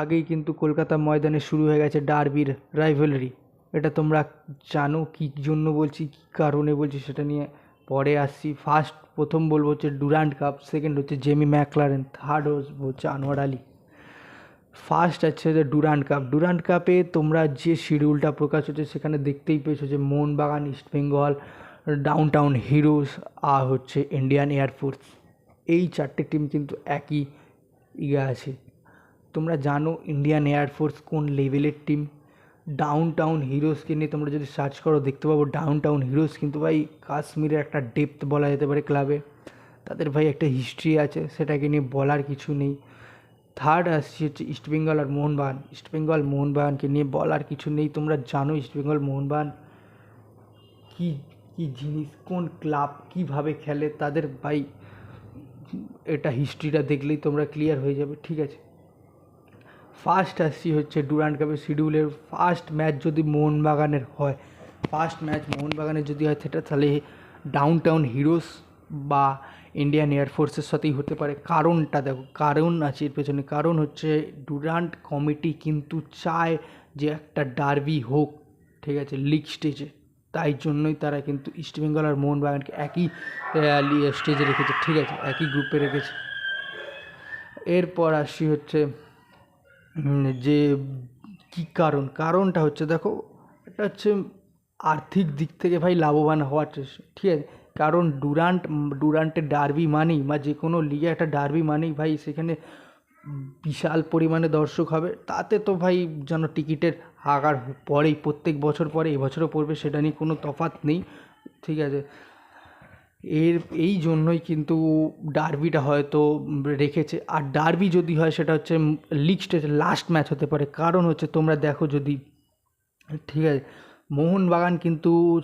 আগেই কিন্তু কলকাতা ময়দানে শুরু হয়ে গেছে ডার্বির রাইভেলরি এটা তোমরা জানো কী জন্য বলছি, কী কারণে বলছি সেটা নিয়ে পরে আসছি। ফার্স্ট প্রথম বলব হচ্ছে ডুরান্ড কাপ সেকেন্ড হচ্ছে জেমি ম্যাকলারেন থার্ড হচ্ছে আনোয়ার আলী। ফার্স্ট আছে যে ডুরান্ড কাপ ডুরান্ড কাপে তোমরা যে শিডিউলটা প্রকাশ হচ্ছে সেখানে দেখতেই পেয়েছ যে Mohun Bagan East Bengal down town heroes আর হচ্ছে ইন্ডিয়ান এয়ারফোর্স এই চারটে টিম কিন্তু একই ইয়ে আছে। তোমরা জানো ইন্ডিয়ান এয়ারফোর্স কোন লেভেলের টিম ডাউন টাউন হিরোজকে নিয়ে তোমরা যদি সার্চ করো, দেখতে পাবো ডাউন টাউন হিরোজ কিন্তু ভাই কাশ্মীরের একটা ডেপথ বলা যেতে পারে ক্লাবে তাদের ভাই একটা হিস্ট্রি আছে, সেটাকে নিয়ে বলার কিছু নেই। থার্ড আসছি হচ্ছে ইস্টবেঙ্গল আর মোহনবাগান ইস্টবেঙ্গল মোহনবাগানকে নিয়ে বলার কিছু নেই, তোমরা জানো ইস্টবেঙ্গল মোহনবাগান কী কী জিনিস, কোন ক্লাব কীভাবে খেলে, তাদের ভাই, এটা হিস্ট্রিটা দেখলেই তোমরা ক্লিয়ার হয়ে যাবে, ঠিক আছে? ফার্স্ট আসছি হচ্ছে ডুরান্ড কাপের শিডিউলের ফার্স্ট ম্যাচ যদি মোহনবাগানের হয়। ফার্স্ট ম্যাচ মোহনবাগানের যদি হয়, সেটা তাহলে ডাউন টাউন হিরোস বা ইন্ডিয়ান এয়ারফোর্সের সাথেই হতে পারে। কারণটা দেখো, কারণ আছে এর পেছনে। কারণ হচ্ছে ডুরান্ট কমিটি কিন্তু চায় যে একটা ডার্বি হোক, ঠিক আছে, লিগ স্টেজে। তাই জন্যই তারা কিন্তু ইস্টবেঙ্গল আর মোহনবাগানকে একই স্টেজে রেখেছে, ঠিক আছে, একই গ্রুপে রেখেছে। এরপর আসছি হচ্ছে যে কী কারণ? কারণটা হচ্ছে, দেখো, এটা হচ্ছে আর্থিক দিক থেকে ভাই লাভবান হওয়ার চেষ্টা ঠিক আছে? কারণ ডুরান্ট ডুরান্টের ডার্বি মানেই বা যে কোনো লিগে একটা ডার্বি মানেই ভাই সেখানে বিশাল পরিমাণে দর্শক হবে। তাতে তো ভাই যেন টিকিটের হাগার পরেই, প্রত্যেক বছর পরে এবছরও পড়বে, সেটা নিয়ে কোনো তফাৎ নেই। ঠিক আছে? এর, এই জন্যই কিন্তু ডার্বিটা হয়তো রেখেছে। আর ডার্বি যদি হয়, সেটা হচ্ছে লিগ স্টেজের লাস্ট ম্যাচ হতে পারে। কারণ হচ্ছে, তোমরা দেখো যদি, ঠিক আছে, মোহনবাগান কিন্তু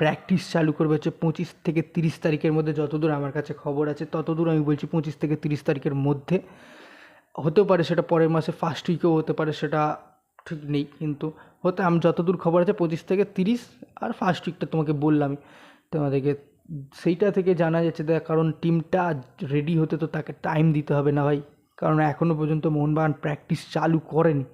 প্র্যাকটিস চালু করবে হচ্ছে পঁচিশ থেকে তিরিশ তারিখের মধ্যে। যতদূর আমার কাছে খবর আছে, ততদূর আমি বলছি পঁচিশ থেকে তিরিশ তারিখের মধ্যে। হতেও পারে সেটা পরের মাসে ফার্স্ট উইকেও হতে পারে, সেটা ঠিক নেই কিন্তু হতে আমি যতদূর খবর আছে, পঁচিশ থেকে তিরিশ, আর ফার্স্ট উইকটা তোমাকে বললামই। তোমাদেরকে সেইটা থেকে জানা যাচ্ছে দেখ কারণ টিমটা রেডি হতে তো তাকে টাইম দিতে হবে না ভাই। কারণ এখনও পর্যন্ত মোহনবাগান প্র্যাকটিস চালু করেনি।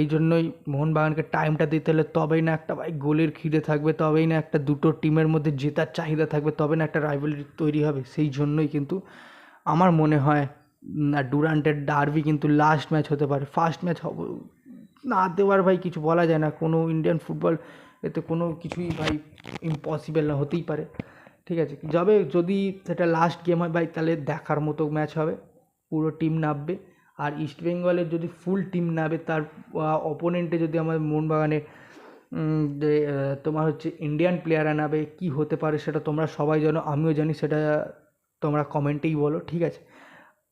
এই জন্যই মোহনবাগানকে টাইমটা দিতে হলে তবেই না একটা ভাই গোলের খিদে থাকবে, তবেই না একটা দুটো টিমের মধ্যে জেতার চাহিদা থাকবে তবে না একটা রাইভেলরি তৈরি হবে। সেই জন্যই কিন্তু আমার মনে হয় ডুরান্টের ডার্বি কিন্তু লাস্ট ম্যাচ হতে পারে। ফার্স্ট ম্যাচ হবে না দেওয়ার ভাই কিছু বলা যায় না। কোনো ইন্ডিয়ান ফুটবল এতে কোনো কিছুই ভাই ইম্পসিবল না, হতেই পারে। ঠিক আছে? যাবে যদি সেটা লাস্ট গেম হয়, ভাই, তাহলে দেখার মতো ম্যাচ হবে। পুরো টিম নামবে। আর ইস্ট বেঙ্গলের যদি ফুল টিম নামে, তার অপোনেন্টে যদি আমাদের মোহনবাগানে তোমার হচ্ছে ইন্ডিয়ান প্লেয়াররা নামবে কী হতে পারে সেটা তোমরা সবাই জানো, আমিও জানি, সেটা তোমরা কমেন্টেই বলো। ঠিক আছে?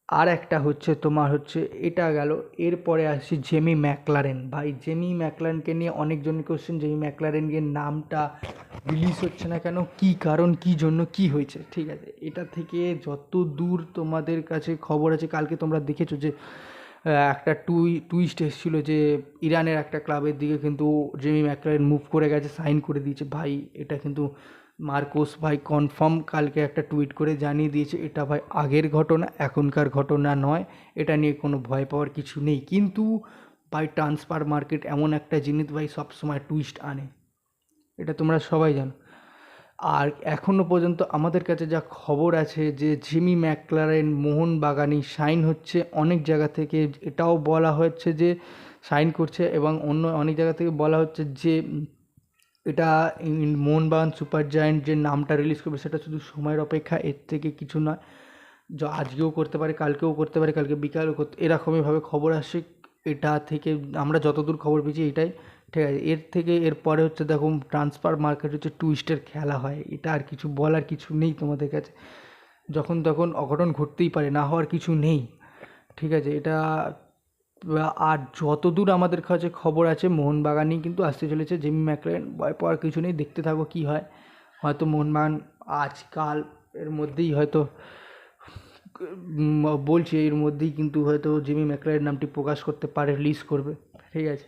আর একটা হচ্ছে তোমার হচ্ছে, এটা গেল। এরপরে আসছি জেমি ম্যাকলারেন। ভাই, জেমি ম্যাকলারেনকে নিয়ে অনেকজন কোশ্চেন জেমি ম্যাকলারেনের নামটা রিলিজ হচ্ছে না কেন? কী কারণ, কী জন্য, কী হয়েছে? ঠিক আছে, এটা থেকে যত দূর তোমাদের কাছে খবর আছে, কালকে তোমরা দেখেছ যে একটা টুই টুইস্ট এসেছিল যে, ইরানের একটা ক্লাবের দিকে কিন্তু জেমি ম্যাকলারেন মুভ করে গেছে সাইন করে দিয়েছে। ভাই, এটা কিন্তু মার্কোস ভাই কনফার্ম কালকে একটা টুইট করে জানিয়ে দিয়েছে, এটা ভাই আগের ঘটনা, এখনকার ঘটনা নয়। এটা নিয়ে কোনো ভয় পাওয়ার কিছু নেই। কিন্তু ভাই ট্রান্সফার মার্কেট এমন একটা জিনিস ভাই সবসময় টুইস্ট আনে। এটা তোমরা সবাই জানো। আর এখনও পর্যন্ত আমাদের কাছে যা খবর আছে যে জিমি ম্যাকলারেন মোহনবাগানি সাইন হচ্ছে, অনেক জায়গা থেকে এটাও বলা হচ্ছে যে সাইন করছে এবং অন্য অনেক জায়গা থেকে বলা হচ্ছে যে এটা মোহনবাগান সুপার জায়ান্ট যে নামটা রিলিজ করবে সেটা শুধু সময়ের অপেক্ষা, এর থেকে কিছু নয়। যা, আজকেও করতে পারে, কালকেও করতে পারে, কালকে বিকালেও করতে, এরকমইভাবে খবর আসে। এটা থেকে আমরা যতদূর খবর পেয়েছি এটাই, ঠিক আছে? এর থেকে এরপরে হচ্ছে দেখো ট্রান্সফার মার্কেট হচ্ছে টুইস্টের খেলা হয়। এটা আর কিছু বলার কিছু নেই তোমাদের কাছে। যখন তখন অঘটন ঘটতেই পারে, না হওয়ার কিছু নেই। ঠিক আছে? এটা আর যতদূর আমাদের কাছে খবর আছে, মোহনবাগানই কিন্তু আসতে চলেছে। জেমি ম্যাকলেন, ভয় পাওয়ার কিছু নেই, দেখতে থাকো কী হয়। হয়তো মোহনবাগান আজকাল এর মধ্যেই হয়তো বলছি এর মধ্যেই কিন্তু হয়তো জিমি ম্যাকলারের নামটি প্রকাশ করতে পারে রিলিজ করবে। ঠিক আছে।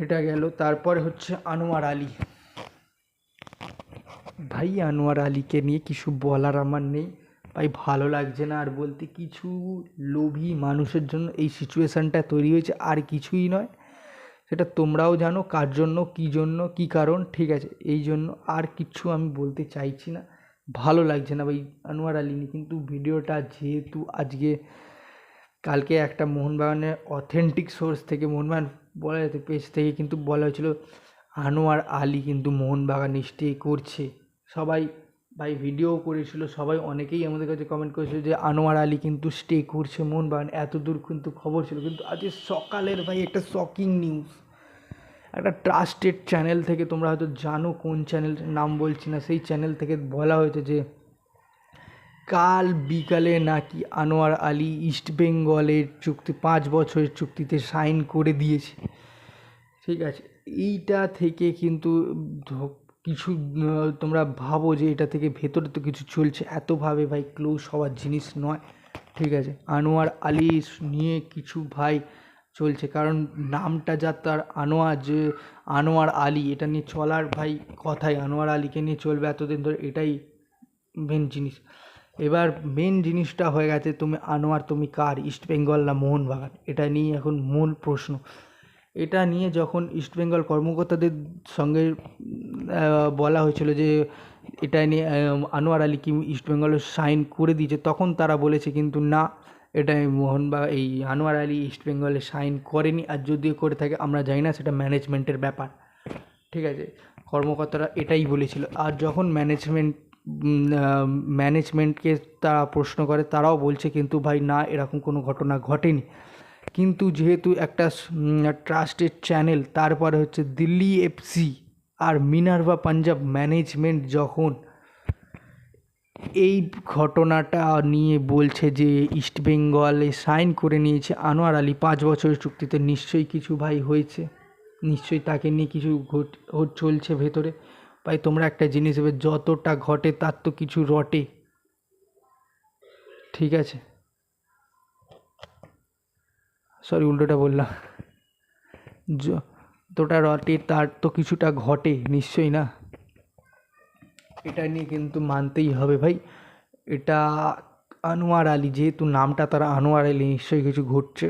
এটা গেল। তারপরে হচ্ছে আনোয়ার আলী। ভাই, আনোয়ার আলীকে নিয়ে কিছু বলার আমার নেই। ভাই ভালো লাগছে না আর বলতে কিছু লোভী মানুষের জন্য এই সিচুয়েশানটা তৈরি হয়েছে, আর কিছুই নয়। সেটা তোমরাও জানো কার জন্য, কী জন্য, কী কারণ, ঠিক আছে? এই জন্য আর কিচ্ছু আমি বলতে চাইছি না। ভালো লাগছে না ভাই আনোয়ার আলী কিন্তু ভিডিওটা যেহেতু আজকে, কালকে একটা মোহনবাগানের অথেন্টিক সোর্স থেকে, মোহনবাগান বলা যেত পেজ থেকে কিন্তু বলা হয়েছিল, আনোয়ার আলী কিন্তু মোহনবাগান স্টে করছে। সবাই ভাই ভিডিও করেছিল, সবাই অনেকেই আমাদের কাছে কমেন্ট করেছিল যে আনোয়ার আলী কিন্তু স্টে করছে মোহনবাগান। এত দূর কিন্তু খবর ছিল, কিন্তু আজকে সকালের ভাই একটা শকিং নিউজ একটা ট্রাস্টেড চ্যানেল থেকে তোমরা হয়তো জানো কোন চ্যানেল নাম বলছি না, সেই চ্যানেল থেকে বলা হয়েছে যে কাল বিকালে নাকি আনোয়ার আলী ইস্ট বেঙ্গলের চুক্তি, পাঁচ বছরের চুক্তিতে সাইন করে দিয়েছে। ঠিক আছে, এইটা থেকে কিন্তু কিছু তোমরা ভাবো যে এটা থেকে ভেতরে তো কিছু চলছে। এতভাবে ভাই ক্লোজ হওয়ার জিনিস নয়। ঠিক আছে? আনোয়ার আলী নিয়ে কিছু ভাই চলছে। কারণ নামটা যা তার আনোয়ার যে আনোয়ার আলী, এটা নিয়ে চলার ভাই কথাই আনোয়ার আলীকে নিয়ে চলবে এতদিন ধরে, এটাই মেন জিনিস। এবার মেন জিনিসটা হয়ে গেছে, তুমি আনোয়ার, তুমি কার? ইস্ট বেঙ্গল না মোহনবাগান? এটা নিয়ে এখন মূল প্রশ্ন। এটা নিয়ে যখন ইস্ট বেঙ্গল কর্মকর্তাদের সঙ্গে বলা হয়েছিল যে এটা নিয়ে আনোয়ার আলী কি ইস্ট বেঙ্গলে সাইন করে দিয়েছে। তখন তারা বলেছে কিন্তু না, এটা মোহনবাগ এই আনোয়ার আলী ইস্ট বেঙ্গলে সাইন করেনি। আর যদিও করে থাকে, আমরা জানি না, সেটা ম্যানেজমেন্টের ব্যাপার। ঠিক আছে? কর্মকর্তারা এটাই বলেছিল। আর যখন ম্যানেজমেন্ট ম্যানেজমেন্টকে তারা প্রশ্ন করে, তারাও বলছে কিন্তু ভাই না, এরকম কোনো ঘটনা ঘটেনি। কিন্তু যেহেতু একটা ট্রাস্টেড চ্যানেল তারপরে হচ্ছে দিল্লি এফসি আর মিনার্ভা পাঞ্জাব ম্যানেজমেন্ট যখন এই ঘটনাটা নিয়ে বলছে যে ইস্ট বেঙ্গলে সাইন করে নিয়েছে, আনোয়ার আলী পাঁচ বছরের চুক্তিতে নিশ্চয়ই কিছু ভাই হয়েছে, নিশ্চয়ই তাকে নিয়ে কিছু ঘট চলছে ভেতরে। ভাই, তোমরা একটা জিনিস ভেবে যতটা ঘটে তার তো কিছু রটে। ঠিক আছে? সরি, উল্টোটা বললাম। যতটা রটে তার তো কিছুটা ঘটে, নিশ্চয়ই না? এটা নিয়ে কিন্তু মানতেই হবে ভাই। এটা আনোয়ার আলী, যেহেতু নামটা তারা আনোয়ার আলী, নিশ্চয়ই কিছু ঘটছে।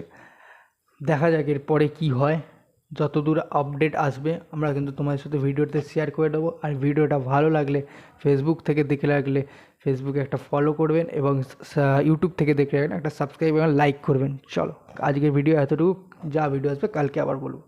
দেখা যাক এরপরে কী হয়। যতদূর আপডেট আসবে, আমরা কিন্তু তোমাদের সাথে ভিডিওতে শেয়ার করে দেবো। আর ভিডিওটা ভালো লাগলে ফেসবুক থেকে দেখে লাগলে ফেসবুকে একটা ফলো করবেন এবং ইউটিউব থেকে দেখে রাখবেন একটা সাবস্ক্রাইব এবং লাইক করবেন। চলো, আজকের ভিডিও এতটুকু। যা ভিডিও আসবে, কালকে আবার বলব।